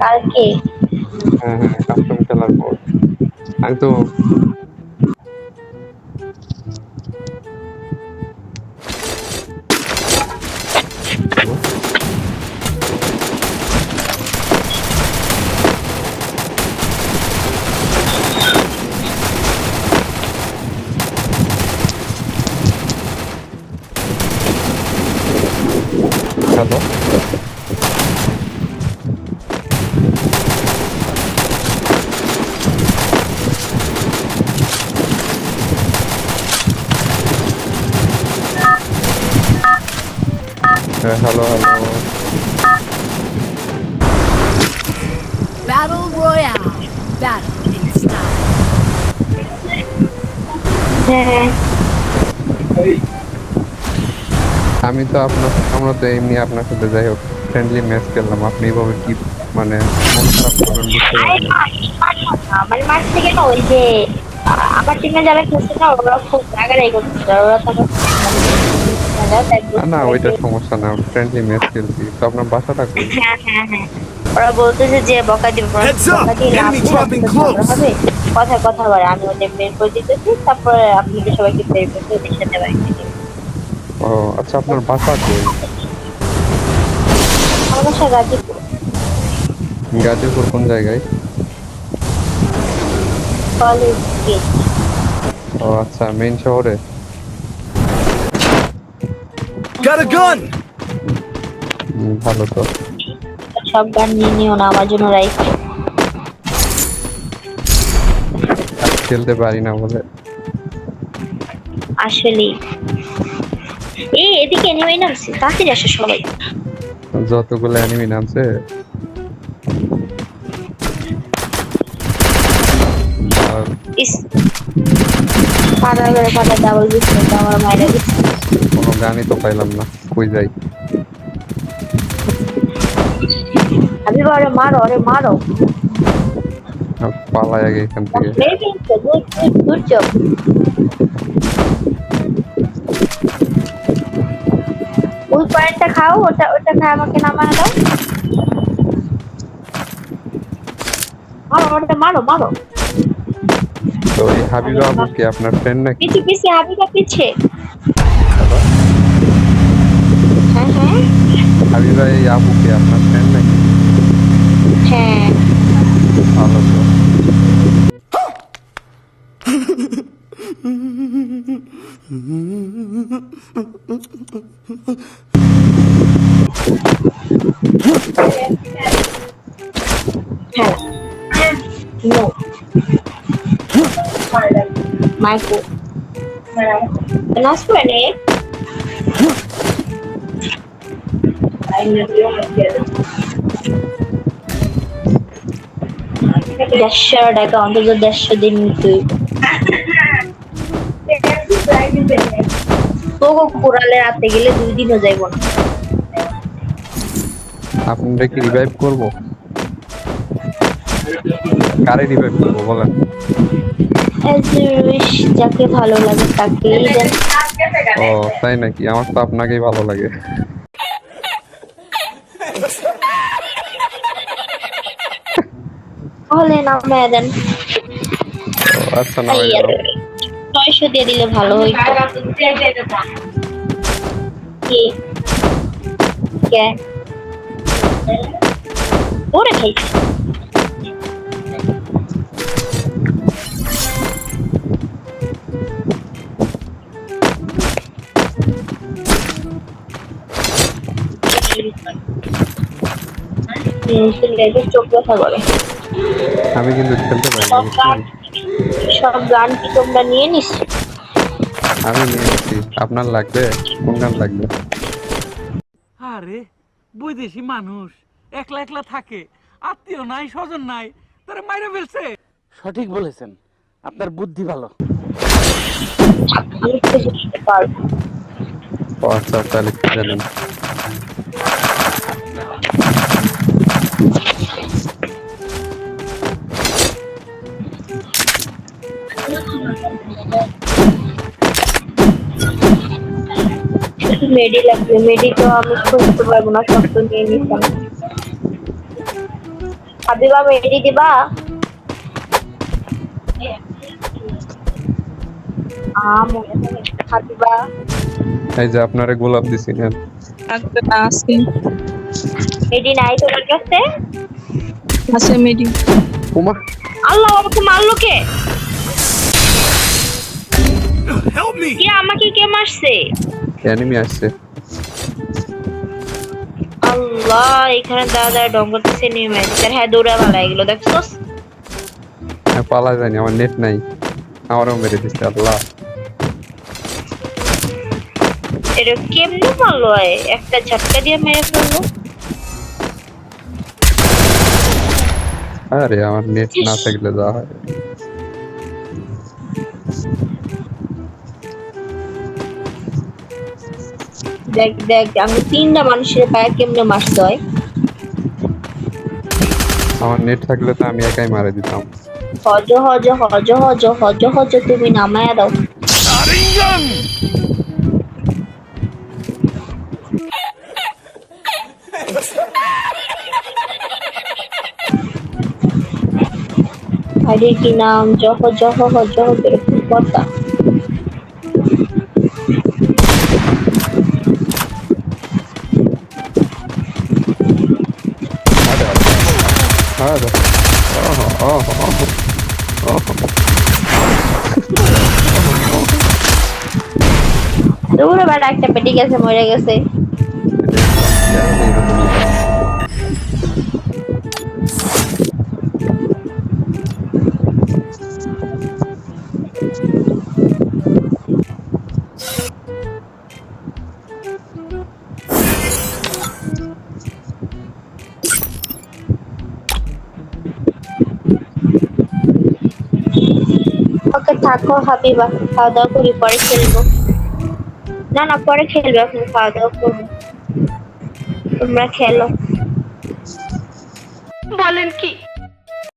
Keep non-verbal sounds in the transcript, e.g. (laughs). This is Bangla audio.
কালকে? হ্যাঁ হ্যাঁ কাস্টম খেলার পর আমি তো হ্যালো হ্যাঁ hello hello Battle Royale. Battle in style. হ্যাঁ আমি তো আপনার আমরা তো এমনি আপনার সাথে যাই হোক ফ্রেন্ডলি ম্যাচ খেললাম। আপনি এভাবে কি মানে মন খারাপ করবেন বুঝতে না। না, মানে মারছে কেন ওই যে আমার টিমে যারা খেলছে না ওরা খুব রাগারাগি করছে ওরা তো না ওইটা সমস্যা না। ফ্রেন্ডলি ম্যাচ খেলছি। তো আপনার বাসাটা কই? হ্যাঁ হ্যাঁ হ্যাঁ। ওরা বলতেছে যে বকা দিব। বকা দিয়ে! হবে। কথা কথা বলে। আমি ওদের বের করে দিতেছি তারপরে আপনাদের সবাইকে বের করে ওদের সাথে বাড়িতে দিই ও আচ্ছা আপনার বাসা আমার বাসা গাজীপুর। গাজীপুর কোন জায়গায়? College gate. ও আচ্ছা মেইন শহরে? Got a gun! ভালো তো। সব গান নিয়ে নিও না আমার জন্য রাইট। খেলতে পারি না বলে। আসলে এই এদিকে নেমে নামছে তাড়াতাড়ি আসো সবাই। যতগুলো অ্যানিমি নামছে। আর পাড়া করে পাড়া ডাবল দিচ্ছে আমার মায়েরা কোনো গানই তো পাইলাম না কই যাই। আমি বলে মারো আরে মারো। আর পালাই আগে এখান থেকে। কিন্তু গুড ওই পয়েন্টটা খাও ওটা ওটা খায় আমাকে নামায় দাও। মারো ওটা মারো মারো। তো এই হাবিবা আপু কি আপনার ফ্রেন্ড নাকি? পিছে পিছে হাবিবা পিছে। হ্যাঁ হ্যাঁ। হাবিবা এই আপু কি আপনার ফ্রেন্ড নাকি? হ্যাঁ। ভালো তো। (laughs) হ্যাঁ নো মাইকো নাচ করে নে দেড়শো টাকা অন্তত দেড়শো দিন তুই রাতে গেলে দুই দিনও যাইব না আপনারা কি রিভাইভ করব? কারে রিভাইভ করব বলেন। যাকে ভালো লাগে তাকেই দেন। ও তাই নাকি? আমার তো আপনাকেই ভালো লাগে। তাহলে নামে দেন। আচ্ছা না এই আর দিয়ে দিলে ভালো হইতো। কি? কে? ওরে খাইছি চোখ ব্যথা করে আমি কিন্তু খেলতে পারি সব গান সব গান কি তোমরা নিয়ে নিস আমি নিয়ে নিচ্ছি। আপনার লাগবে? কোন গান লাগবে? আরে বৈদেশি মানুষ। একলা একলা থাকে। আত্মীয় নাই স্বজন নাই তারা মাইরে ফেলছে। সঠিক বলেছেন। আপনার বুদ্ধি ভালো। মেডি লাগবে মেডি তো আমি খুঁজতে পারব না সব তো নিয়ে নিতাম। হাবিবা মেডি দিবা। হাবিবা এই যে আপনারে গোলাপ দিছি নেন। লাগবে না আছে। মেডি নাই তোমার কাছে আছে মেডি উমা। আল্লাহ আমাকে মারলো কে? Help me! কে আমাকে কে মারছে আসছে। আল্লাহ এখানে দাদা ডঙ্গরতেছে নেমে তার হ্যাঁ দৌড়া ভালো এগুলো দেখছ? পালা যায়নি আমার নেট নাই। আমারও মেরে দিচ্ছে আল্লাহ। এটা কেমনে মারলো? একটা ঝটকা দিয়ে মেরে ফেলল। আরে আমার নেট না থাকলে যা হয়। দেখ দেখ আমি তিনটা মানুষের পায়ে কেমনে মারতে হয় আমার নেট থাকলে তো আমি একাই মারা দিতাম হজ হজ হজ হজ হজ হজ তুমি নামায়া দাও! আরে কি নাম জহ জহ হজ হজ এরকম nada. Oh, oh, oh, दूर बड़ा एक चपेटी कैसे मरे कैसे Thank you. ওকে থাকো, হাবিবা। খাওয়া দাওয়া করি, পরে খেলব। না না, পরে খেলবে এখন খাওয়া দাওয়া করব। তোমরা খেলো। বলেন কি?